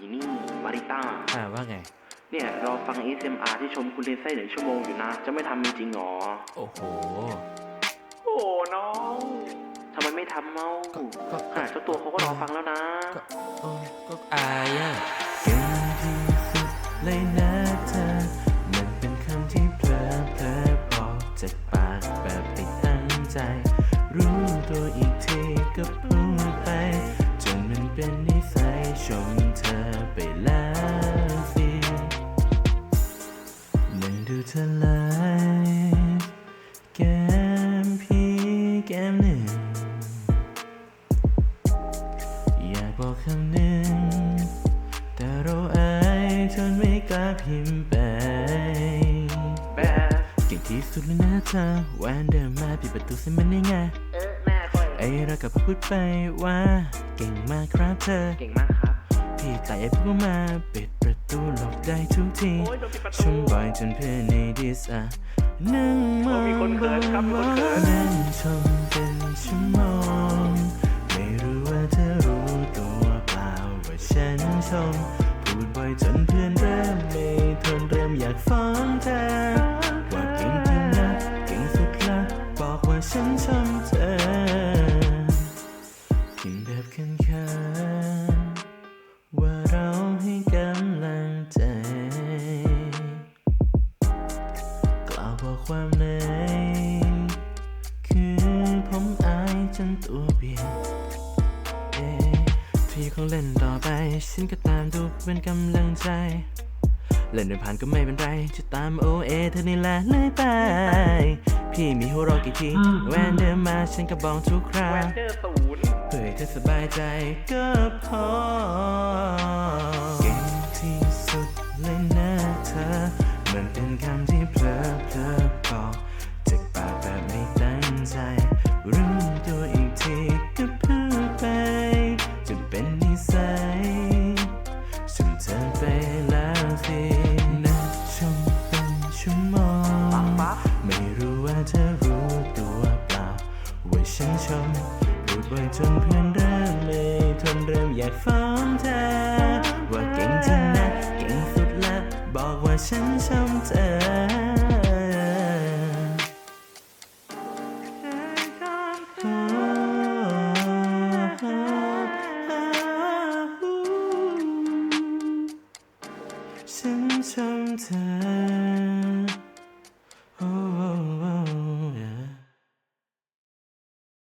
อีนี่มาริต้า อ่าว่าไง เนี่ย รอฟัง ASMR ที่ชมคุณเลนไส้หนึ่งชั่วโมงอยู่นะ จะไม่ทำจริงๆหรอ โอ้โห โอ้น้องทำไมไม่ทำเมาก็ก็ ขนาดเจ้าตัวเขาก็รอฟังแล้วนะ ก็เออก็อายอะเก่งที่สุดเลยนะเธอ มันเป็นคำที่เพลอเพลอบอกจากปากแบบไม่ตั้งใจ รู้ตัวอีกทีก็พูดไป จนมันเป็นนิสัยชม บอกคำหนึ่ง แต่เราอายจนไม่กล้าพิมพ์ไปแบบเก่งที่สุดเลยนะเธอแวนเดินมาปิดประตูเส้นมันได้ไงเออแม่ค่อยไอเรากับพูดไปว่า เก่งมากครับเธอ เก่งมากครับ พี่แต่ไอ้พูดมาปิดประตูหลบได้ทุกทีโอ้ยโดนปิดประชตูมบ่อยจนเพื่อนในดิสอะนั่งมองโอ้มีคนเขินครับมีคนเขินนั่งชมเป็นชั่วโมง ดบ่อยจนเพื่อนเริ่มไม่ทนเริ่มอยากฟ้องเธอว่าเก่งจริงนะเก่งสุดละบอกว่าฉันชมเธอพิมพ์แบบคันๆว่าเราให้กำลังใจ กล่าวบอกความในคือผมอายจนตัวเบียดเอ๊ะ พี่คงเล่นต่อไป ฉันก็ตามดูเป็นกำลังใจ เล่นเดินผ่านก็ไม่เป็นไร จะตามโอเอเธอนี่แหละเลยไป พี่มีหัวเรอกี่ทีแวนเดินมาฉันก็บอกทุกคราแววนเดอร์ศูนย์เพื่อให้เธอสบายใจก็พอ ฉันชมพูดบ่อยจนเพื่อนเริ่มเลยทนเริ่มอยากฟ้องเธอ ว่าเก่งจริงนะเก่งสุดละบอกว่าฉันชมเธอฉันชมเธอ